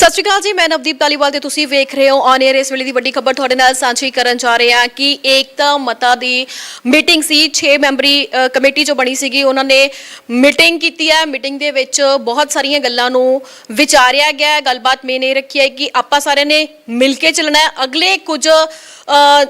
ਸਤਿ ਸ਼੍ਰੀ ਅਕਾਲ ਜੀ, ਮੈਂ ਨਵਦੀਪ ਤਾਲੀਵਾਲ ਤੇ ਤੁਸੀਂ ਵੇਖ ਰਹੇ ਹੋ ਔਨ 에ਅਰ ਇਸ ਵੇਲੇ ਦੀ ਵੱਡੀ ਖਬਰ ਤੁਹਾਡੇ ਨਾਲ ਸਾਂਝੀ ਕਰਨ ਜਾ ਰਹੇ ਹਾਂ ਕਿ ਏਕਤਾ ਮਤਾ ਦੀ ਮੀਟਿੰਗ ਸੀ। 6 ਮੈਂਬਰੀ ਕਮੇਟੀ ਜੋ ਬਣੀ ਸੀਗੀ, ਉਹਨਾਂ ਨੇ ਮੀਟਿੰਗ ਕੀਤੀ ਹੈ। ਮੀਟਿੰਗ ਦੇ ਵਿੱਚ ਬਹੁਤ ਸਾਰੀਆਂ ਗੱਲਾਂ ਨੂੰ ਵਿਚਾਰਿਆ ਗਿਆ ਗੱਲਬਾਤ ਮੇਨ ਇਹ ਰੱਖੀ ਹੈ ਕਿ ਆਪਾਂ ਸਾਰਿਆਂ ਨੇ ਮਿਲ ਕੇ ਚੱਲਣਾ ਹੈ। ਅਗਲੇ ਕੁਝ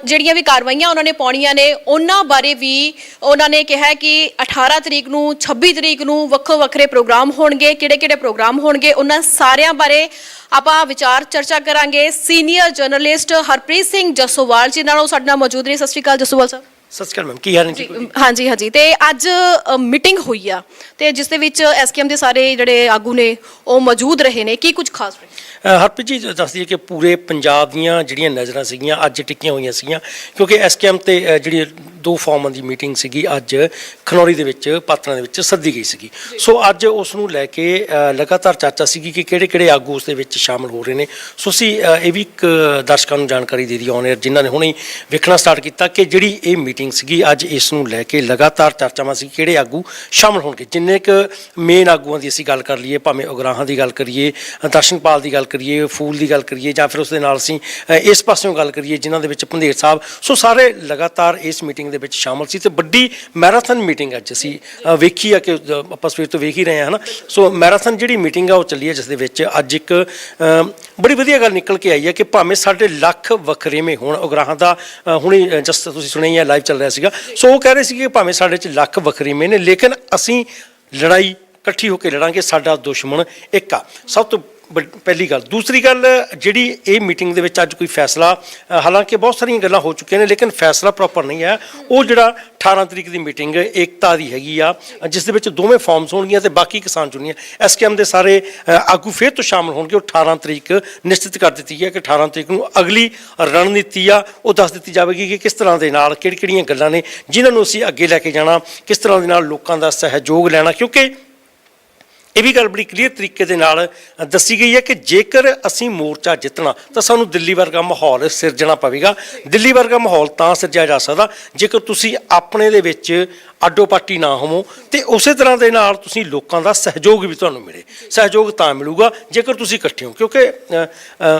ਜਿਹੜੀਆਂ ਵੀ ਕਾਰਵਾਈਆਂ ਉਹਨਾਂ ਨੇ ਪਾਉਣੀਆਂ ਨੇ, ਉਹਨਾਂ ਬਾਰੇ ਵੀ ਉਹਨਾਂ ਨੇ ਕਿਹਾ ਕਿ 18 ਤਰੀਕ ਨੂੰ 26 ਤਰੀਕ ਨੂੰ ਵੱਖੋ ਵੱਖਰੇ ਪ੍ਰੋਗਰਾਮ ਹੋਣਗੇ, ਕਿਹੜੇ ਕਿਹੜੇ ਪ੍ਰੋਗਰਾਮ ਹੋਣਗੇ, ਉਹਨਾਂ ਸਾਰਿਆਂ ਬਾਰੇ ਆਪਾਂ ਵਿਚਾਰ ਚਰਚਾ ਕਰਾਂਗੇ। ਸੀਨੀਅਰ ਜਰਨਲਿਸਟ ਹਰਪ੍ਰੀਤ ਸਿੰਘ ਜਸੋਵਾਲ ਜੀ ਨਾਲ ਉਹ ਸਾਡੇ ਨਾਲ ਮੌਜੂਦ ਨੇ। ਸਤਿ ਸ਼੍ਰੀ ਅਕਾਲ ਜਸੋਵਾਲ ਸਾਹਿਬ। ਸਤਿ ਸ਼੍ਰੀ ਅਕਾਲ ਮੈਮ ਕੀ ਹਾਲ ਹੈ ਜੀ ਹਾਂਜੀ ਹਾਂਜੀ। ਤੇ ਅੱਜ ਮੀਟਿੰਗ ਹੋਈ ਆ। ਤੇ ਜਿਸ ਦੇ ਵਿੱਚ ਐਸਕੇਐਮ ਦੇ ਸਾਰੇ ਜਿਹੜੇ ਆਗੂ ਨੇ ਉਹ ਮੌਜੂਦ ਰਹੇ ਨੇ। ਕੀ ਕੁਝ ਖਾਸ ਹਰਪ੍ਰੀਤ ਜੀ ਦੱਸ ਦਈਏ ਕਿ ਪੂਰੇ ਪੰਜਾਬ ਦੀਆਂ ਜਿਹੜੀਆਂ ਨਜ਼ਰਾਂ ਸੀਗੀਆਂ ਅੱਜ ਟਿੱਕੀਆਂ ਹੋਈਆਂ ਸੀਗੀਆਂ। ਕਿਉਂਕਿ ਐਸਕੇਐਮ ਤੇ ਜਿਹੜੀ ਦੋ ਫਾਰਮਾਂ ਦੀ ਮੀਟਿੰਗ ਸੀਗੀ ਅੱਜ ਖਨੌਰੀ ਦੇ ਵਿੱਚ ਪਾਤਰਾਂ ਦੇ ਵਿੱਚ ਸੱਦੀ ਗਈ ਸੀਗੀ। ਸੋ ਅੱਜ ਉਸ ਨੂੰ ਲੈ ਕੇ ਲਗਾਤਾਰ ਚਰਚਾ ਸੀਗੀ ਕਿ ਕਿਹੜੇ ਕਿਹੜੇ ਆਗੂ ਉਸ ਦੇ ਵਿੱਚ ਸ਼ਾਮਲ ਹੋ ਰਹੇ ਨੇ। ਸੋ ਅਸੀਂ ਇਹ ਵੀ ਇੱਕ ਦਰਸ਼ਕਾਂ ਨੂੰ ਜਾਣਕਾਰੀ ਦੇ ਦੀ ਔਨ 에ਅਰ ਜਿਨ੍ਹਾਂ ਨੇ ਹੁਣੇ ਵੇਖਣਾ ਸਟਾਰਟ ਕੀਤਾ ਕਿ ਜਿਹੜੀ ਇਹ ਮੀਟਿੰਗ ਸੀਗੀ ਅੱਜ ਇਸ ਨੂੰ ਲੈ ਕੇ ਲਗਾਤਾਰ ਚਰਚਾਵਾਂ ਸੀ ਕਿਹੜੇ ਆਗੂ ਸ਼ਾਮਲ ਹੋਣਗੇ। ਜਿੰਨੇ ਕ ਮੇਨ ਆਗੂਆਂ ਦੀ ਅਸੀਂ ਗੱਲ ਕਰ ਲਈਏ ਭਾਵੇਂ ਉਗਰਾਹਾਂ ਦੀ ਗੱਲ ਕਰੀਏ ਦਰਸ਼ਨਪਾਲ ਦੀ ਗੱਲ ਕਰੀਏ ਫੂਲ ਦੀ ਗੱਲ ਕਰੀਏ ਜਾਂ ਫਿਰ ਉਸ ਦੇ ਨਾਲ ਅਸੀਂ ਇਸ ਪਾਸਿਓਂ ਗੱਲ ਕਰੀਏ ਜਿਨ੍ਹਾਂ ਦੇ ਵਿੱਚ ਭੰਦੇਰ ਸਾਹਿਬ। ਸੋ ਸਾਰੇ ਲਗਾਤਾਰ ਇਸ ਮੀਟਿੰਗ ਦੇ ਵਿੱਚ ਸ਼ਾਮਲ ਸੀ ਤੇ ਵੱਡੀ ਮੈਰਾਥਨ ਮੀਟਿੰਗ ਅੱਜ ਅਸੀਂ ਵੇਖੀ ਆ ਕਿ ਆਪਾਂ ਸਵੇਰ ਤੋਂ ਵੇਖ ਹੀ ਰਹੇ ਹਾਂ ਹਨਾ? ਸੋ ਮੈਰਾਥਨ ਜਿਹੜੀ ਮੀਟਿੰਗ ਆ ਉਹ ਚੱਲੀ ਹੈ ਜਿਸ ਦੇ ਵਿੱਚ ਅੱਜ ਇੱਕ ਬੜੀ ਵਧੀਆ ਗੱਲ ਨਿਕਲ ਕੇ ਆਈ ਹੈ ਕਿ ਭਾਵੇਂ ਸਾਡੇ ਲੱਖ ਵੱਖਰੇਵੇਂ ਹੋਣ ਉਗਰਾਹਾਂ ਦਾ ਅ, ਹੁਣੇ ਜਸ ਤੁਸੀਂ ਸੁਣਿਆ ਹੈ ਲਾਈਵ ਚੱਲ ਰਿਹਾ ਸੀਗਾ। ਸੋ ਉਹ ਕਹਿ ਰਹੇ ਸੀ ਕਿ ਭਾਵੇਂ ਸਾਡੇ 'ਚ ਲੱਖ ਵਖਰੇਵੇਂ ਨੇ ਲੇਕਿਨ ਅਸੀਂ ਲੜਾਈ ਇਕੱਠੀ ਹੋ ਕੇ ਲੜਾਂਗੇ ਸਾਡਾ ਦੁਸ਼ਮਣ ਇੱਕ ਆ। ਸਭ ਤੋਂ ਪਹਿਲੀ ਗੱਲ। ਦੂਸਰੀ ਗੱਲ, ਜਿਹੜੀ ਇਹ ਮੀਟਿੰਗ ਦੇ ਵਿੱਚ ਅੱਜ ਕੋਈ ਫੈਸਲਾ ਹਾਲਾਂਕਿ ਬਹੁਤ ਸਾਰੀਆਂ ਗੱਲਾਂ ਹੋ ਚੁੱਕੀਆਂ ਨੇ, ਲੇਕਿਨ ਫੈਸਲਾ ਪ੍ਰੋਪਰ ਨਹੀਂ ਹੈ। ਉਹ ਜਿਹੜਾ 18 ਤਰੀਕ ਦੀ ਮੀਟਿੰਗ, ਏਕਤਾ ਦੀ ਹੈਗੀ ਆ, ਜਿਸ ਦੇ ਵਿੱਚ ਦੋਵੇਂ ਫਾਰਮਸ ਹੋਣਗੀਆਂ ਤੇ ਬਾਕੀ ਕਿਸਾਨ ਚੁਣੀਆਂ। ਐਸਕੇਐਮ ਦੇ ਸਾਰੇ ਆਗੂ ਫੇਰ ਤੋਂ ਸ਼ਾਮਲ ਹੋਣਗੇ। ਉਹ 18 ਤਰੀਕ ਨਿਸ਼ਚਿਤ ਕਰ ਦਿੱਤੀ ਹੈ ਕਿ 18 ਤਰੀਕ ਨੂੰ ਅਗਲੀ ਰਣਨੀਤੀ ਆ, ਉਹ ਦੱਸ ਦਿੱਤੀ ਜਾਵੇਗੀ ਕਿ ਕਿਸ ਤਰ੍ਹਾਂ ਦੇ ਨਾਲ ਕਿਹੜੀ ਕਿਹੜੀਆਂ ਗੱਲਾਂ ਨੇ, ਜਿਨ੍ਹਾਂ ਨੂੰ ਅਸੀਂ ਅੱਗੇ ਲੈ ਕੇ ਜਾਣਾ, ਕਿਸ ਤਰ੍ਹਾਂ ਦੇ ਨਾਲ ਲੋਕਾਂ ਦਾ ਸਹਿਯੋਗ ਲੈਣਾ, ਕਿਉਂਕਿ ਇਹ ਵੀ ਗੱਲ ਬੜੀ ਕਲੀਅਰ ਤਰੀਕੇ ਦੇ ਨਾਲ ਦੱਸੀ ਗਈ ਹੈ ਕਿ ਜੇਕਰ ਅਸੀਂ ਮੋਰਚਾ ਜਿੱਤਣਾ, ਤਾਂ ਸਾਨੂੰ ਦਿੱਲੀ ਵਰਗਾ ਮਾਹੌਲ ਸਿਰਜਣਾ ਪਵੇਗਾ। ਦਿੱਲੀ ਵਰਗਾ ਮਾਹੌਲ ਤਾਂ ਸਿਰਜਿਆ ਜਾ ਸਕਦਾ। ਜੇਕਰ ਤੁਸੀਂ ਆਪਣੇ ਦੇ ਵਿੱਚ ਆਡੋ ਪਾਟੀ ਨਾ ਹੋਵੋ ਤੇ ਉਸੇ ਤਰ੍ਹਾਂ ਦੇ ਨਾਲ ਤੁਸੀਂ ਲੋਕਾਂ ਦਾ ਸਹਿਯੋਗ ਵੀ ਤੁਹਾਨੂੰ ਮਿਲੇ। ਸਹਿਯੋਗ ਤਾਂ ਮਿਲੂਗਾ ਜੇਕਰ ਤੁਸੀਂ ਇਕੱਠੇ ਹੋ। ਕਿਉਂਕਿ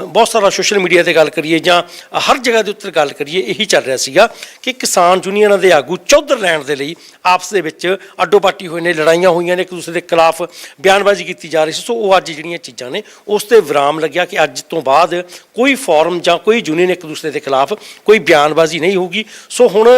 ਬਹੁਤ ਸਾਰਾ ਸੋਸ਼ਲ ਮੀਡੀਆ ਤੇ ਗੱਲ ਕਰੀਏ ਜਾਂ ਹਰ ਜਗ੍ਹਾ ਦੇ ਉੱਤੇ ਗੱਲ ਕਰੀਏ, ਇਹੀ ਚੱਲ ਰਿਹਾ ਸੀਗਾ ਕਿ ਕਿਸਾਨ ਯੂਨੀਅਨਾਂ ਦੇ ਆਗੂ ਚੌਧਰ ਲੈਣ ਦੇ ਲਈ ਆਪਸ ਦੇ ਵਿੱਚ ਆਡੋ ਪਾਟੀ ਹੋਏ ਨੇ, ਲੜਾਈਆਂ ਹੋਈਆਂ ਨੇ, ਇੱਕ ਦੂਸਰੇ ਦੇ ਖਿਲਾਫ ਬਿਆਨਬਾਜ਼ੀ ਕੀਤੀ ਜਾ ਰਹੀ ਸੀ। ਸੋ ਉਹ ਅੱਜ ਜਿਹੜੀਆਂ ਚੀਜ਼ਾਂ ਨੇ, ਉਸ ਤੇ ਵਿਰਾਮ ਲੱਗਿਆ ਕਿ ਅੱਜ ਤੋਂ ਬਾਅਦ ਕੋਈ ਫੋਰਮ ਜਾਂ ਕੋਈ ਯੂਨੀਅਨ ਇੱਕ ਦੂਸਰੇ ਦੇ ਖਿਲਾਫ ਕੋਈ ਬਿਆਨਬਾਜ਼ੀ ਨਹੀਂ ਹੋਊਗੀ। ਸੋ ਹੁਣ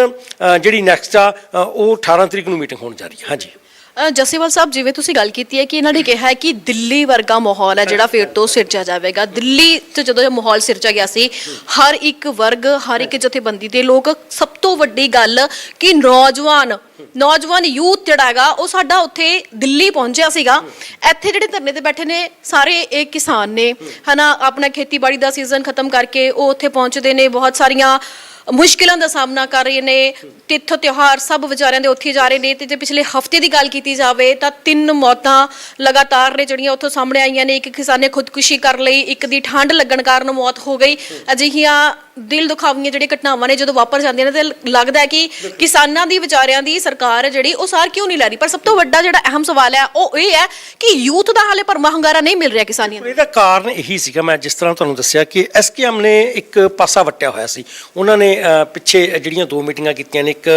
ਜਿਹੜੀ ਨੈਕਸਟ ਆ ਉਹ 18 ਤਰੀਕ ਨੂੰ ਮੀਟਿੰਗ ਹੋਣ ਜਾ ਰਹੀ ਹੈ। ਹਾਂਜੀ। ਅ, ਜੱਸੇਵਾਲ ਸਾਹਿਬ ਜਿਵੇਂ ਤੁਸੀਂ ਗੱਲ ਕੀਤੀ ਹੈ ਕਿ ਇਹਨਾਂ ਨੇ ਕਿਹਾ ਹੈ ਕਿ ਦਿੱਲੀ ਵਰਗਾ ਮਾਹੌਲ ਹੈ ਜਿਹੜਾ ਫਿਰ ਤੋਂ ਸਿਰਜਿਆ ਜਾਵੇਗਾ। ਦਿੱਲੀ 'ਚ ਜਦੋਂ ਇਹ ਮਾਹੌਲ ਸਿਰਜਿਆ ਗਿਆ ਸੀ ਹਰ ਇੱਕ ਵਰਗ ਹਰ ਇੱਕ ਜਥੇਬੰਦੀ ਦੇ ਲੋਕ ਸਭ ਤੋਂ ਵੱਡੀ ਗੱਲ ਕਿ ਨੌਜਵਾਨ ਨੌਜਵਾਨ ਯੂਥ ਜਿਹੜਾ ਹੈਗਾ ਉਹ ਸਾਡਾ ਉੱਥੇ ਦਿੱਲੀ ਪਹੁੰਚਿਆ ਸੀਗਾ। ਇੱਥੇ ਜਿਹੜੇ ਧਰਨੇ ਤੇ ਬੈਠੇ ਨੇ ਸਾਰੇ ਇਹ ਕਿਸਾਨ ਨੇ। ਹਨਾ ਆਪਣਾ ਖੇਤੀਬਾੜੀ ਦਾ ਸੀਜ਼ਨ ਖਤਮ ਕਰਕੇ ਉਹ ਉੱਥੇ ਪਹੁੰਚਦੇ ਨੇ। ਬਹੁਤ ਸਾਰੀਆਂ ਮੁਸ਼ਕਿਲਾਂ ਦਾ ਸਾਹਮਣਾ ਕਰ ਰਹੇ ਨੇ, ਤਿੱਥ ਤਿਉਹਾਰ ਸਭ ਵਿਚਾਰਿਆਂ ਦੇ ਉੱਥੇ ਜਾ ਰਹੇ ਨੇ ਤੇ ਜੇ ਪਿਛਲੇ ਹਫ਼ਤੇ ਦੀ ਗੱਲ ਕੀਤੀ ਜਾਵੇ ਤਾਂ ਤਿੰਨ ਮੌਤਾਂ ਲਗਾਤਾਰ ਨੇ ਜਿਹੜੀਆਂ ਉੱਥੋਂ ਸਾਹਮਣੇ ਆਈਆਂ ਨੇ, ਇੱਕ ਕਿਸਾਨ ਨੇ ਖੁਦਕੁਸ਼ੀ ਕਰ ਲਈ, ਇੱਕ ਦੀ ਠੰਡ ਲੱਗਣ ਕਾਰਨ ਮੌਤ ਹੋ ਗਈ। ਅਜਿਹੀਆਂ ਦਿਲ ਦੁਖਾਵੀਆਂ ਜਿਹੜੀਆਂ ਘਟਨਾਵਾਂ ਨੇ ਜਦੋਂ ਵਾਪਰ ਜਾਂਦੀਆਂ ਨੇ ਤੇ ਲੱਗਦਾ ਹੈ ਕਿ ਕਿਸਾਨਾਂ ਦੀ ਵਿਚਾਰਿਆਂ ਦੀ ਸਰਕਾਰ ਹੈ ਜਿਹੜੀ ਉਹ ਸਾਰ ਕਿਉਂ ਨਹੀਂ ਲੈ ਰਹੀ? ਪਰ ਸਭ ਤੋਂ ਵੱਡਾ ਜਿਹੜਾ ਅਹਿਮ ਸਵਾਲ ਹੈ ਉਹ ਇਹ ਹੈ ਕਿ ਯੂਥ ਦਾ ਹਾਲੇ ਭਰਮਾ ਹੰਗਾਰਾ ਨਹੀਂ ਮਿਲ ਰਿਹਾ ਕਿਸਾਨੀਆਂ ਨੂੰ। ਇਹਦਾ ਕਾਰਨ ਇਹੀ ਸੀਗਾ ਮੈਂ ਜਿਸ ਤਰ੍ਹਾਂ ਤੁਹਾਨੂੰ ਦੱਸਿਆ ਕਿ ਐਸਕੇਐਮ ਨੇ ਇੱਕ ਪਾਸਾ ਵਟਿਆ ਹੋਇਆ ਸੀ। ਉਹਨਾਂ ਨੇ ਪਿੱਛੇ ਜਿਹੜੀਆਂ ਦੋ ਮੀਟਿੰਗਾਂ ਕੀਤੀਆਂ ਨੇ ਇੱਕ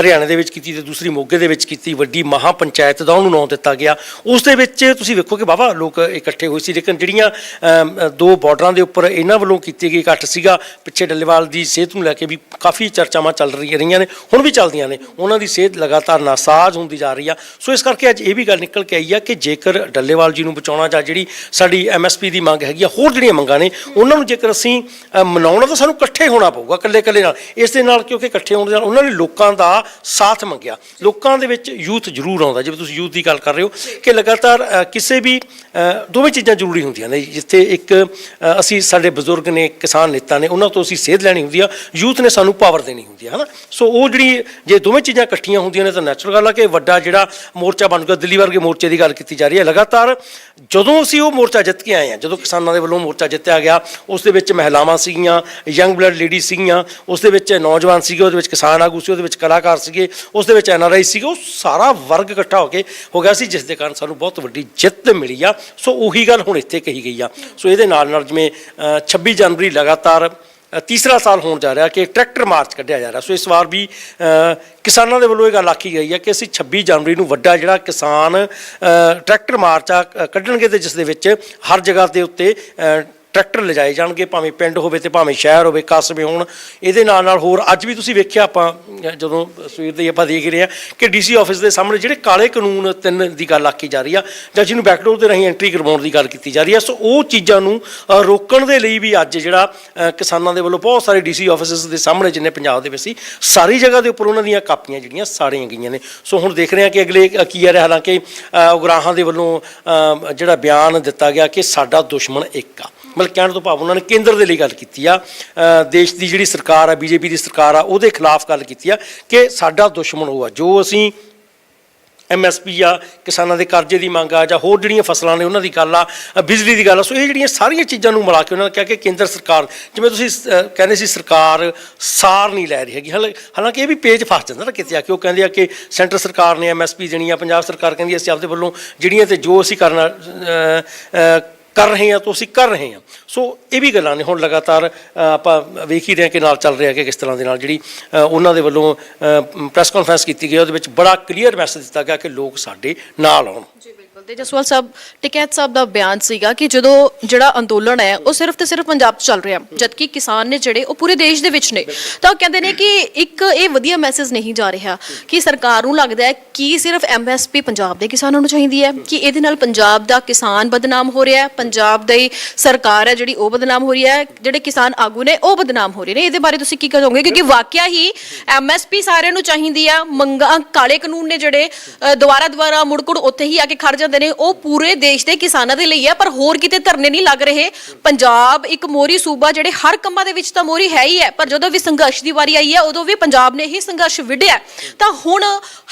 ਹਰਿਆਣਾ ਦੇ ਵਿੱਚ ਕੀਤੀ ਤੇ ਦੂਸਰੀ ਮੋਗੇ ਦੇ ਵਿੱਚ ਕੀਤੀ ਵੱਡੀ ਮਹਾ ਪੰਚਾਇਤ ਦਾ ਉਹਨੂੰ ਨਾਂ ਦਿੱਤਾ ਗਿਆ। ਉਸ ਦੇ ਵਿੱਚ ਤੁਸੀਂ ਵੇਖੋ ਕਿ ਵਾਹਵਾ ਲੋਕ ਇਕੱਠੇ ਹੋਏ ਸੀ ਲੇਕਿਨ ਜਿਹੜੀਆਂ ਦੋ ਬਾਰਡਰਾਂ ਦੇ ਉੱਪਰ ਇਹਨਾਂ ਵੱਲੋਂ ਕੀਤੀ ਗਈ ਇਕੱਠ ਸੀਗਾ ਪਿੱਛੇ ਡੱਲੇਵਾਲ ਦੀ ਸਿਹਤ ਨੂੰ ਲੈ ਕੇ ਵੀ ਕਾਫੀ ਚਰਚਾਵਾਂ ਚੱਲ ਰਹੀਆਂ ਰਹੀਆਂ ਨੇ, ਹੁਣ ਵੀ ਚੱਲਦੀਆਂ ਨੇ। ਉਹਨਾਂ ਦੀ ਸਿਹਤ ਲਗਾਤਾਰ ਨਾਸਾਜ਼ ਹੁੰਦੀ ਜਾ ਰਹੀ ਆ। ਸੋ ਇਸ ਕਰਕੇ ਅੱਜ ਇਹ ਵੀ ਗੱਲ ਨਿਕਲ ਕੇ ਆਈ ਆ ਕਿ ਜੇਕਰ ਡੱਲੇਵਾਲ ਜੀ ਨੂੰ ਬਚਾਉਣਾ ਜਾਂ ਜਿਹੜੀ ਸਾਡੀ ਐਮਐਸਪੀ ਦੀ ਮੰਗ ਹੈਗੀ ਆ, ਹੋਰ ਜਿਹੜੀਆਂ ਮੰਗਾਂ ਨੇ, ਉਹਨਾਂ ਨੂੰ ਜੇਕਰ ਅਸੀਂ ਮਨਾਉਣਾ ਤਾਂ ਸਾਨੂੰ ਇਕੱਠੇ ਹੋਣਾ ਪਊਗਾ ਇਕੱਲੇ ਇਕੱਲੇ ਨਾਲ। ਇਸ ਦੇ ਨਾਲ ਕਿਉਂਕਿ ਇਕੱਠੇ ਹੋਣ ਦੇ ਨਾਲ ਉਹਨਾਂ ਨੇ ਲੋਕਾਂ ਦਾ ਸਾਥ ਮੰਗਿਆ। ਲੋਕਾਂ ਦੇ ਵਿੱਚ ਯੂਥ ਜ਼ਰੂਰ ਆਉਂਦਾ, ਜਿਵੇਂ ਤੁਸੀਂ ਯੂਥ ਦੀ ਗੱਲ ਕਰ ਰਹੇ ਹੋ ਕਿ ਲਗਾਤਾਰ ਕਿਸੇ ਵੀ ਦੋਵੇਂ ਚੀਜ਼ਾਂ ਜ਼ਰੂਰੀ ਹੁੰਦੀਆਂ ਨੇ, ਜਿੱਥੇ ਇੱਕ ਅਸੀਂ ਸਾਡੇ ਬਜ਼ੁਰਗ ਨੇ, ਕਿਸਾਨ ਨੇਤਾ ਨੇ ਉਹਨਾਂ ਤੋਂ ਅਸੀਂ ਸੇਧ ਲੈਣੀ ਹੁੰਦੀ ਆ ਯੂਥ ਨੇ ਸਾਨੂੰ ਪਾਵਰ ਦੇਣੀ ਹੁੰਦੀ ਆ ਹਨਾ? ਸੋ ਉਹ ਜਿਹੜੀ ਜੇ ਦੋਵੇਂ ਚੀਜ਼ਾਂ ਇਕੱਠੀਆਂ ਹੁੰਦੀਆਂ ਨੇ ਤਾਂ ਨੈਚੁਰਲ ਗੱਲ ਆ ਕਿ ਵੱਡਾ ਜਿਹੜਾ ਮੋਰਚਾ ਬਣ ਗਿਆ ਦਿੱਲੀ ਵਰਗੇ ਮੋਰਚੇ ਦੀ ਗੱਲ ਕੀਤੀ ਜਾ ਰਹੀ ਹੈ ਲਗਾਤਾਰ। ਜਦੋਂ ਅਸੀਂ ਉਹ ਮੋਰਚਾ ਜਿੱਤ ਕੇ ਆਏ ਆ ਜਦੋਂ ਕਿਸਾਨਾਂ ਦੇ ਵੱਲੋਂ ਮੋਰਚਾ ਜਿੱਤਿਆ ਗਿਆ ਉਸ ਦੇ ਵਿੱਚ ਮਹਿਲਾਵਾਂ ਸੀਗੀਆਂ ਯੰਗ ਬਲੱਡ ਲੇਡੀ ਸੀਗੀਆਂ ਉਸ ਦੇ ਵਿੱਚ ਨੌਜਵਾਨ ਸੀਗੇ ਉਹਦੇ ਵਿੱਚ ਕਿਸਾਨ ਆਗੂ ਸੀ ਉਹਦੇ ਵਿੱਚ ਕਲਾਕਾਰ ਸੀਗੇ ਉਸ ਦੇ ਵਿੱਚ ਐਨਆਰਆਈ ਸੀਗੇ ਉਹ ਸਾਰਾ ਵਰਗ ਇਕੱਠਾ ਹੋ ਕੇ ਹੋ ਗਿਆ ਸੀ ਜਿਸ ਦੇ ਕਾਰਨ ਸਾਨੂੰ ਬਹੁਤ ਵੱਡੀ ਜਿੱਤ ਮਿਲੀ ਆ। ਸੋ ਉਹੀ ਗੱਲ ਹੁਣ ਇੱਥੇ ਕਹੀ ਗਈ ਆ। ਸੋ ਇਹਦੇ ਨਾਲ ਨਾਲ ਜਿਵੇਂ ਅ, 26 ਜਨਵਰੀ ਲਗਾਤਾਰ ਤੀਸਰਾ ਸਾਲ ਹੋਣ ਜਾ ਰਿਹਾ ਕਿ ਟਰੈਕਟਰ ਮਾਰਚ ਕੱਢਿਆ ਜਾ ਰਿਹਾ। ਸੋ ਇਸ ਵਾਰ ਵੀ ਕਿਸਾਨਾਂ ਦੇ ਵੱਲੋਂ ਇਹ ਗੱਲ ਆਖੀ ਗਈ ਹੈ ਕਿ ਅਸੀਂ 26 ਜਨਵਰੀ ਨੂੰ ਵੱਡਾ ਜਿਹੜਾ ਕਿਸਾਨ ਟਰੈਕਟਰ ਮਾਰਚ ਆ ਕੱਢਣਗੇ ਤੇ ਜਿਸ ਦੇ ਵਿੱਚ ਹਰ ਜਗ੍ਹਾ ਦੇ ਉੱਤੇ ਟਰੈਕਟਰ ਲਿਜਾਏ ਜਾਣਗੇ, ਭਾਵੇਂ ਪਿੰਡ ਹੋਵੇ ਤੇ ਭਾਵੇਂ ਸ਼ਹਿਰ ਹੋਵੇ, ਕਸਬੇ ਹੋਣ, ਇਹਦੇ ਨਾਲ ਨਾਲ ਹੋਰ ਅੱਜ ਵੀ ਤੁਸੀਂ ਵੇਖਿਆ ਆਪਾਂ ਜਦੋਂ ਸਵੇਰ ਦੇ ਆਪਾਂ ਦੇਖ ਰਹੇ ਹਾਂ ਕਿ ਡੀਸੀ ਆਫਿਸ ਦੇ ਸਾਹਮਣੇ ਜਿਹੜੇ ਕਾਲੇ ਕਾਨੂੰਨ ਤਿੰਨ ਦੀ ਗੱਲ ਆਖੀ ਜਾ ਰਹੀ ਆ, ਜਾਂ ਜਿਹਨੂੰ ਬੈਕਡੋਰ ਦੇ ਰਾਹੀਂ ਐਂਟਰੀ ਕਰਵਾਉਣ ਦੀ ਗੱਲ ਕੀਤੀ ਜਾ ਰਹੀ ਆ, ਸੋ ਉਹ ਚੀਜ਼ਾਂ ਨੂੰ ਰੋਕਣ ਦੇ ਲਈ ਵੀ ਅੱਜ ਜਿਹੜਾ ਕਿਸਾਨਾਂ ਦੇ ਵੱਲੋਂ ਬਹੁਤ ਸਾਰੇ ਡੀਸੀ ਆਫਿਸਿਸ ਦੇ ਸਾਹਮਣੇ ਜਿੰਨੇ ਪੰਜਾਬ ਦੇ ਵਿੱਚ ਸੀ, ਸਾਰੀ ਜਗ੍ਹਾ ਦੇ ਉੱਪਰ ਉਹਨਾਂ ਦੀਆਂ ਕਾਪੀਆਂ ਜਿਹੜੀਆਂ ਸਾੜੀਆਂ ਗਈਆਂ ਨੇ। ਸੋ ਹੁਣ ਦੇਖ ਰਹੇ ਹਾਂ ਕਿ ਅਗਲੇ ਕੀ ਆ ਰਿਹਾ, ਹਾਲਾਂਕਿ ਉਗਰਾਹਾਂ ਦੇ ਵੱਲੋਂ ਜਿਹੜਾ ਬਿਆਨ ਦਿੱਤਾ ਗਿਆ ਕਿ ਸਾਡਾ ਦੁਸ਼ਮਣ ਇੱਕ ਆ। ਮਤਲਬ ਕਹਿਣ ਤੋਂ ਭਾਵ ਉਹਨਾਂ ਨੇ ਕੇਂਦਰ ਦੇ ਲਈ ਗੱਲ ਕੀਤੀ ਆ ਦੇਸ਼ ਦੀ ਜਿਹੜੀ ਸਰਕਾਰ ਆ, ਬੀਜੇਪੀ ਦੀ ਸਰਕਾਰ ਆ, ਉਹਦੇ ਖਿਲਾਫ ਗੱਲ ਕੀਤੀ ਆ ਕਿ ਸਾਡਾ ਦੁਸ਼ਮਣ ਉਹ ਆ, ਜੋ ਅਸੀਂ ਐਮਐਸਪੀ ਆ, ਕਿਸਾਨਾਂ ਦੇ ਕਰਜ਼ੇ ਦੀ ਮੰਗ ਆ ਜਾਂ ਹੋਰ ਜਿਹੜੀਆਂ ਫਸਲਾਂ ਨੇ ਉਹਨਾਂ ਦੀ ਗੱਲ ਆ ਬਿਜਲੀ ਦੀ ਗੱਲ ਆ, ਸੋ ਇਹ ਜਿਹੜੀਆਂ ਸਾਰੀਆਂ ਚੀਜ਼ਾਂ ਨੂੰ ਮਿਲਾ ਕੇ ਉਹਨਾਂ ਨੇ ਕਿਹਾ ਕਿ ਕੇਂਦਰ ਸਰਕਾਰ, ਜਿਵੇਂ ਤੁਸੀਂ ਕਹਿੰਦੇ ਸੀ ਸਰਕਾਰ ਸਾਰ ਨਹੀਂ ਲੈ ਰਹੀ ਹੈਗੀ, ਹਾਲੇ- ਹਾਲਾਂਕਿ ਇਹ ਵੀ ਪੇਜ ਫਸ ਜਾਂਦਾ ਨਾ ਕਿਤੇ ਆ ਕੇ, ਉਹ ਕਹਿੰਦੇ ਆ ਕਿ ਸੈਂਟਰ ਸਰਕਾਰ ਨੇ ਐਮਐਸਪੀ ਦੇਣੀ ਆ ਪੰਜਾਬ ਸਰਕਾਰ ਕਹਿੰਦੀ ਅਸੀਂ ਆਪਦੇ ਵੱਲੋਂ ਜਿਹੜੀਆਂ ਤੇ ਜੋ ਅਸੀਂ ਕਰਨਾ ਕਰ ਰਹੇ ਹਾਂ, ਤਾਂ ਅਸੀਂ ਕਰ ਰਹੇ ਹਾਂ। ਸੋ ਇਹ ਵੀ ਗੱਲਾਂ ਨੇ। ਹੁਣ ਲਗਾਤਾਰ ਆਪਾਂ ਵੇਖ ਹੀ ਰਹੇ ਹਾਂ ਕਿ ਨਾਲ ਚੱਲ ਰਿਹਾ ਕਿ ਕਿਸ ਤਰ੍ਹਾਂ ਦੇ ਨਾਲ ਜਿਹੜੀ ਉਹਨਾਂ ਦੇ ਵੱਲੋਂ ਪ੍ਰੈਸ ਕਾਨਫਰੰਸ ਕੀਤੀ ਗਈ ਉਹਦੇ ਵਿੱਚ ਬੜਾ ਕਲੀਅਰ ਮੈਸੇਜ ਦਿੱਤਾ ਗਿਆ ਕਿ ਲੋਕ ਸਾਡੇ ਨਾਲ ਆਉਣ। ਜੀ ਬਿਲਕੁਲ ਤੇ ਜਸਵਾਲ ਸਾਹਿਬ ਟਿਕੈਤ ਸਾਹਿਬ ਦਾ ਬਿਆਨ ਸੀਗਾ ਕਿ ਜਦੋਂ ਜਿਹੜਾ ਅੰਦੋਲਨ ਹੈ ਉਹ ਸਿਰਫ ਤੇ ਸਿਰਫ ਪੰਜਾਬ 'ਚ ਚੱਲ ਰਿਹਾ ਜਦਕਿ ਕਿਸਾਨ ਨੇ ਜਿਹੜੇ ਉਹ ਪੂਰੇ ਦੇਸ਼ ਦੇ ਵਿੱਚ ਨੇ। ਤਾਂ ਉਹ ਕਹਿੰਦੇ ਨੇ ਕਿ ਇੱਕ ਇਹ ਵਧੀਆ ਮੈਸੇਜ ਨਹੀਂ ਜਾ ਰਿਹਾ ਕਿ ਸਰਕਾਰ ਨੂੰ ਲੱਗਦਾ ਹੈ ਕਿ ਸਿਰਫ ਐਮਐਸਪੀ ਪੰਜਾਬ ਦੇ ਕਿਸਾਨਾਂ ਨੂੰ ਚਾਹੀਦੀ ਹੈ ਕਿ ਇਹਦੇ ਨਾਲ ਪੰਜਾਬ ਦਾ ਕਿਸਾਨ ਬਦਨਾਮ ਹੋ ਰਿਹਾ ਹੈ ਪੰਜਾਬ ਦੀ ਸਰਕਾਰ ਹੈ ਜਿਹੜੀ ਉਹ ਬਦਨਾਮ ਹੋ ਰਹੀ ਹੈ ਜਿਹੜੇ ਕਿਸਾਨ ਆਗੂ ਨੇ ਉਹ ਬਦਨਾਮ ਹੋ ਰਹੇ ਨੇ। ਇਹਦੇ ਬਾਰੇ ਤੁਸੀਂ ਕੀ ਕਹੋਗੇ? ਕਿਉਂਕਿ ਵਾਕਿਆ ਹੀ ਐਮਐਸਪੀ ਸਾਰਿਆਂ ਨੂੰ ਚਾਹੀਦੀ ਆ ਮੰਗਾਂ ਕਾਲੇ ਕਾਨੂੰਨ ਨੇ ਜਿਹੜੇ ਅ, ਦੁਬਾਰਾ ਦੁਬਾਰਾ ਮੁੜਕੁੜ ਉੱਥੇ ਹੀ ਆ ਕੇ ਖੜ ਜਾਂਦੇ ਨੇ, ਉਹ ਪੂਰੇ ਦੇਸ਼ ਦੇ ਕਿਸਾਨਾਂ ਦੇ ਲਈ ਆ, ਪਰ ਹੋਰ ਕਿਤੇ ਧਰਨੇ ਨਹੀਂ ਲੱਗ ਰਹੇ। ਪੰਜਾਬ ਇੱਕ ਮੋਰੀ ਸੂਬਾ, ਜਿਹੜੇ ਹਰ ਕੰਮਾਂ ਦੇ ਵਿੱਚ ਤਾਂ ਮੋਰੀ ਹੈ ਹੀ ਹੈ, ਪਰ ਜਦੋਂ ਵੀ ਸੰਘਰਸ਼ ਦੀ ਵਾਰੀ ਆਈ ਹੈ, ਉਦੋਂ ਵੀ ਪੰਜਾਬ ਨੇ ਹੀ ਸੰਘਰਸ਼ ਵਿੱਢਿਆ। ਤਾਂ ਹੁਣ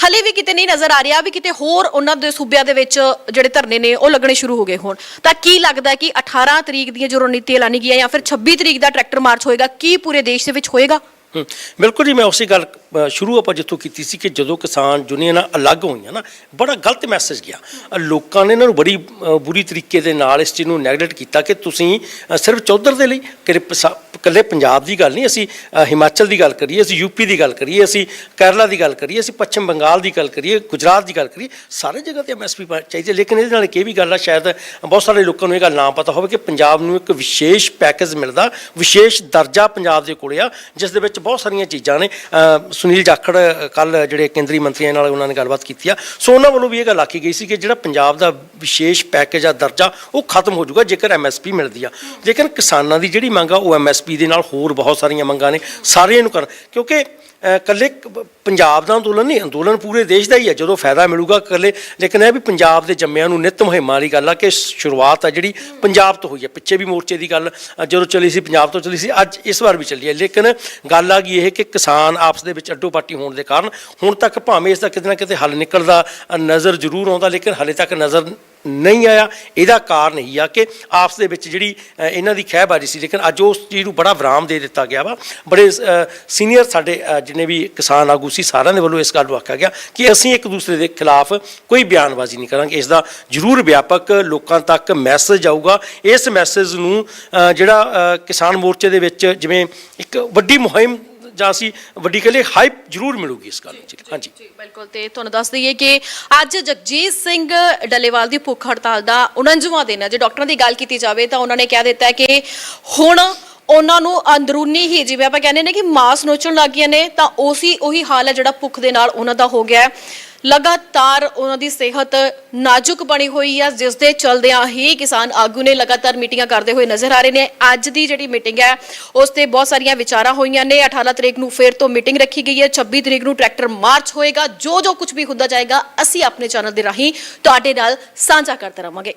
ਹਲੇ ਵੀ ਕਿਤੇ ਨਹੀਂ ਨਜ਼ਰ ਆ ਰਿਹਾ ਵੀ ਕਿਤੇ ਹੋਰ ਉਹਨਾਂ ਦੇ ਸੂਬਿਆਂ ਦੇ ਵਿੱਚ ਜਿਹੜੇ ਧਰਨੇ ਨੇ, ਉਹ ਲੱਗਣੇ ਸ਼ੁਰੂ ਹੋ ਗਏ ਹੋਣ। ਤਾਂ ਕੀ ਲੱਗਦਾ ਕਿ 18 ਤਰੀਕ ਦੀਆਂ ਜੋ ਰਣਨੀਤੀ ਐਲਾਨੀ ਗਈ ਹੈ ਜਾਂ ਫਿਰ 26 ਤਰੀਕ ਦਾ ਟਰੈਕਟਰ ਮਾਰਚ ਹੋਏਗਾ, ਕੀ ਪੂਰੇ ਦੇਸ਼ ਦੇ ਵਿੱਚ ਹੋਏਗਾ? ਬਿਲਕੁਲ ਜੀ, ਮੈਂ ਉਸੇ ਗੱਲ ਸ਼ੁਰੂ ਆਪਾਂ ਜਿੱਥੋਂ ਕੀਤੀ ਸੀ ਕਿ ਜਦੋਂ ਕਿਸਾਨ ਯੂਨੀਅਨਾਂ ਅਲੱਗ ਹੋਈਆਂ ਨਾ, ਬੜਾ ਗਲਤ ਮੈਸੇਜ ਗਿਆ ਲੋਕਾਂ ਨੇ ਇਹਨਾਂ ਨੂੰ ਬੜੀ ਬੁਰੀ ਤਰੀਕੇ ਦੇ ਨਾਲ ਇਸ ਚੀਜ਼ ਨੂੰ ਨੈਗਲੈਕਟ ਕੀਤਾ ਕਿ ਤੁਸੀਂ ਸਿਰਫ ਚੌਧਰ ਦੇ ਲਈ, ਕਿ ਪਸਾ- ਇਕੱਲੇ ਪੰਜਾਬ ਦੀ ਗੱਲ ਨਹੀਂ, ਅਸੀਂ ਹਿਮਾਚਲ ਦੀ ਗੱਲ ਕਰੀਏ, ਅਸੀਂ ਯੂਪੀ ਦੀ ਗੱਲ ਕਰੀਏ, ਅਸੀਂ ਕੇਰਲਾ ਦੀ ਗੱਲ ਕਰੀਏ, ਅਸੀਂ ਪੱਛਮ ਬੰਗਾਲ ਦੀ ਗੱਲ ਕਰੀਏ, ਗੁਜਰਾਤ ਦੀ ਗੱਲ ਕਰੀਏ, ਸਾਰੇ ਜਗ੍ਹਾ ਤੇ ਐਮਐਸਪੀ ਚਾਹੀਦੀ ਹੈ। ਲੇਕਿਨ ਇਹਦੇ ਨਾਲ ਇੱਕ ਇਹ ਵੀ ਗੱਲ ਆ, ਸ਼ਾਇਦ ਬਹੁਤ ਸਾਰੇ ਲੋਕਾਂ ਨੂੰ ਇਹ ਗੱਲ ਨਾ ਪਤਾ ਹੋਵੇ ਕਿ ਪੰਜਾਬ ਨੂੰ ਇੱਕ ਵਿਸ਼ੇਸ਼ ਪੈਕੇਜ ਮਿਲਦਾ, ਵਿਸ਼ੇਸ਼ ਦਰਜਾ ਪੰਜਾਬ ਦੇ ਕੋਲ ਆ, ਜਿਸ ਦੇ ਵਿੱਚ ਬਹੁਤ ਸਾਰੀਆਂ ਚੀਜ਼ਾਂ ਨੇ ਸੁਨੀਲ ਜਾਖੜ ਕੱਲ ਜਿਹੜੇ ਕੇਂਦਰੀ ਮੰਤਰੀਆਂ ਨਾਲ ਉਹਨਾਂ ਨੇ ਗੱਲਬਾਤ ਕੀਤੀ ਆ। ਸੋ ਉਹਨਾਂ ਵੱਲੋਂ ਵੀ ਇਹ ਗੱਲ ਆਖੀ ਗਈ ਸੀ ਕਿ ਜਿਹੜਾ ਪੰਜਾਬ ਦਾ ਵਿਸ਼ੇਸ਼ ਪੈਕੇਜ ਆ ਦਰਜਾ ਉਹ ਖਤਮ ਹੋ ਜਾਊਗਾ ਜੇਕਰ ਐਮਐਸਪੀ ਮਿਲਦੀ ਆ। ਲੇਕਿਨ ਕਿਸਾਨਾਂ ਦੀ ਜਿਹੜੀ ਮੰਗ ਆ ਉਹ ਐਮਐਸਪੀ ਦੇ ਨਾਲ ਹੋਰ ਬਹੁਤ ਸਾਰੀਆਂ ਮੰਗਾਂ ਨੇ ਸਾਰਿਆਂ ਨੂੰ ਕਰਨ। ਕਿਉਂਕਿ ਅ, ਇਕੱਲੇ ਪੰਜਾਬ ਦਾ ਅੰਦੋਲਨ ਨਹੀਂ ਅੰਦੋਲਨ ਪੂਰੇ ਦੇਸ਼ ਦਾ ਹੀ ਹੈ ਜਦੋਂ ਫਾਇਦਾ ਮਿਲੂਗਾ ਇਕੱਲੇ ਲੇਕਿਨ ਇਹ ਵੀ ਪੰਜਾਬ ਦੇ ਜੰਮਿਆਂ ਨੂੰ ਨਿਤ ਮੁਹਿੰਮਾਂ ਵਾਲੀ ਗੱਲ ਆ ਕਿ ਸ਼ੁਰੂਆਤ ਆ ਜਿਹੜੀ ਪੰਜਾਬ ਤੋਂ ਹੋਈ ਹੈ ਪਿੱਛੇ ਵੀ ਮੋਰਚੇ ਦੀ ਗੱਲ ਜਦੋਂ ਚੱਲੀ ਸੀ ਪੰਜਾਬ ਤੋਂ ਚੱਲੀ ਸੀ ਅੱਜ ਇਸ ਵਾਰ ਵੀ ਚੱਲੀ ਹੈ ਲੇਕਿਨ ਗੱਲ ਆ ਗਈ ਇਹ ਕਿ ਕਿਸਾਨ ਆਪਸ ਦੇ ਵਿੱਚ ਅੱਡੋ ਪਾਟੀ ਹੋਣ ਦੇ ਕਾਰਨ ਹੁਣ ਤੱਕ ਭਾਵੇਂ ਇਸ ਦਾ ਕਿਤੇ ਨਾ ਕਿਤੇ ਹੱਲ ਨਿਕਲਦਾ ਨਜ਼ਰ ਜ਼ਰੂਰ ਆਉਂਦਾ ਲੇਕਿਨ ਹਲੇ ਤੱਕ ਨਜ਼ਰ ਨਹੀਂ ਆਇਆ। ਇਹਦਾ ਕਾਰਨ ਇਹ ਆ ਕਿ ਆਪਸ ਦੇ ਵਿੱਚ ਜਿਹੜੀ ਇਹਨਾਂ ਦੀ ਖਹਿਬਾਜ਼ੀ ਸੀ ਲੇਕਿਨ ਅੱਜ ਉਸ ਚੀਜ਼ ਨੂੰ ਬੜਾ ਵਿਰਾਮ ਦੇ ਦਿੱਤਾ ਗਿਆ ਵਾ। ਬੜੇ ਸੀਨੀਅਰ ਸਾਡੇ ਅ, ਜਿੰਨੇ ਵੀ ਕਿਸਾਨ ਆਗੂ ਸੀ ਸਾਰਿਆਂ ਦੇ ਵੱਲੋਂ ਇਸ ਗੱਲ ਨੂੰ ਆਖਿਆ ਗਿਆ ਕਿ ਅਸੀਂ ਇੱਕ ਦੂਸਰੇ ਦੇ ਖਿਲਾਫ ਕੋਈ ਬਿਆਨਬਾਜ਼ੀ ਨਹੀਂ ਕਰਾਂਗੇ। ਇਸ ਦਾ ਜ਼ਰੂਰ ਵਿਆਪਕ ਲੋਕਾਂ ਤੱਕ ਮੈਸੇਜ ਆਊਗਾ। ਇਸ ਮੈਸੇਜ ਨੂੰ ਜਿਹੜਾ ਕਿਸਾਨ ਮੋਰਚੇ ਦੇ ਵਿੱਚ ਜਿਵੇਂ ਇੱਕ ਵੱਡੀ ਮੁਹਿੰਮ ਜਾਂ ਅਸੀਂ ਵੱਡੀ ਕਹਲੇ ਹਾਈਪ ਜ਼ਰੂਰ ਮਿਲੂਗੀ ਇਸ ਗੱਲ ਵਿੱਚ। ਹਾਂਜੀ। ਬਿਲਕੁਲ। ਤੇ ਤੁਹਾਨੂੰ ਦੱਸ ਦਈਏ ਕਿ ਅੱਜ ਜਗਜੀਤ ਸਿੰਘ ਡੱਲੇਵਾਲ ਦੀ ਭੁੱਖ ਹੜਤਾਲ ਦਾ 49ਵਾਂ ਦਿਨ ਹੈ। ਜੇ ਡਾਕਟਰਾਂ ਦੀ ਗੱਲ ਕੀਤੀ ਜਾਵੇ ਤਾਂ ਉਹਨਾਂ ਨੇ ਕਹਿ ਦਿੱਤਾ ਹੈ ਕਿ ਹੁਣ ਉਹਨਾਂ ਨੂੰ ਅੰਦਰੂਨੀ ਹੀ ਜਿਵੇਂ ਆਪਾਂ ਕਹਿੰਦੇ ਨੇ ਕਿ ਮਾਸ ਨੋਚਣ ਲੱਗ ਗਈਆਂ ਨੇ ਤਾਂ ਉਸੇ ਉਹੀ ਹਾਲ ਹੈ ਜਿਹੜਾ ਭੁੱਖ ਦੇ ਨਾਲ ਉਹਨਾਂ ਦਾ ਹੋ ਗਿਆ ਹੈ। ਲਗਾਤਾਰ ਉਹਨਾਂ ਦੀ ਸਿਹਤ ਨਾਜ਼ੁਕ ਬਣੀ ਹੋਈ ਹੈ। ਜਿਸ ਦੇ ਚਲਦਿਆਂ ਹੀ ਕਿਸਾਨ ਆਗੂ ਨੇ ਲਗਾਤਾਰ ਮੀਟਿੰਗਾਂ ਕਰਦੇ ਹੋਏ ਨਜ਼ਰ ਆ ਰਹੇ ਨੇ। ਅੱਜ ਦੀ ਜਿਹੜੀ ਮੀਟਿੰਗ ਹੈ, ਉਸ ਤੇ ਬਹੁਤ ਸਾਰੀਆਂ ਵਿਚਾਰਾਂ ਹੋਈਆਂ ਨੇ। 18 ਤਰੀਕ ਨੂੰ ਫੇਰ ਤੋਂ ਮੀਟਿੰਗ ਰੱਖੀ ਗਈ ਹੈ। 26 ਤਰੀਕ ਨੂੰ ਟਰੈਕਟਰ ਮਾਰਚ ਹੋਏਗਾ। ਜੋ ਜੋ ਕੁਝ ਵੀ ਹੁੰਦਾ ਜਾਏਗਾ, ਅਸੀਂ ਆਪਣੇ ਚੈਨਲ ਦੇ ਰਾਹੀਂ ਤੁਹਾਡੇ ਨਾਲ ਸਾਂਝਾ ਕਰਦੇ ਰਵਾਂਗੇ